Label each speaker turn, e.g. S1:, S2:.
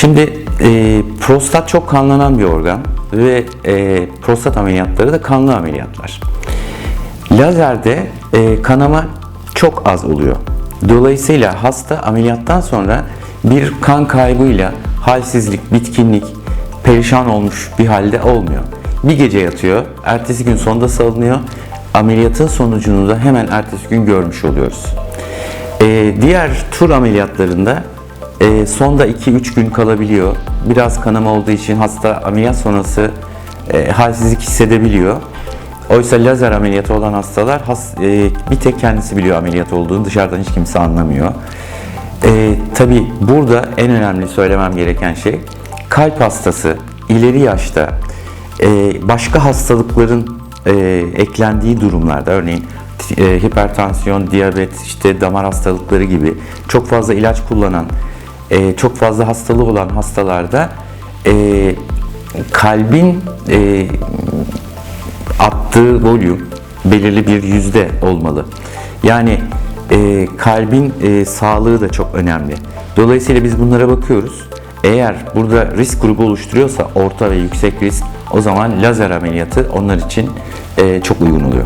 S1: Şimdi e, prostat çok kanlanan bir organ ve e, prostat ameliyatları da kanlı ameliyatlar. Lazerde e, kanama çok az oluyor. Dolayısıyla hasta ameliyattan sonra bir kan kaybıyla halsizlik, bitkinlik, perişan olmuş bir halde olmuyor. Bir gece yatıyor, ertesi gün sonda salınıyor. Ameliyatın sonucunu da hemen ertesi gün görmüş oluyoruz. E, diğer tur ameliyatlarında e, sonda 2-3 gün kalabiliyor. Biraz kanama olduğu için hasta ameliyat sonrası e, halsizlik hissedebiliyor. Oysa lazer ameliyatı olan hastalar has, e, bir tek kendisi biliyor ameliyat olduğunu dışarıdan hiç kimse anlamıyor. E, Tabi burada en önemli söylemem gereken şey kalp hastası ileri yaşta e, başka hastalıkların e, eklendiği durumlarda örneğin e, hipertansiyon, diyabet, işte damar hastalıkları gibi çok fazla ilaç kullanan, e, çok fazla hastalığı olan hastalarda e, kalbin e, attığı volüm belirli bir yüzde olmalı. Yani e, kalbin e, sağlığı da çok önemli. Dolayısıyla biz bunlara bakıyoruz. Eğer burada risk grubu oluşturuyorsa orta ve yüksek risk o zaman lazer ameliyatı onlar için e, çok uygun oluyor.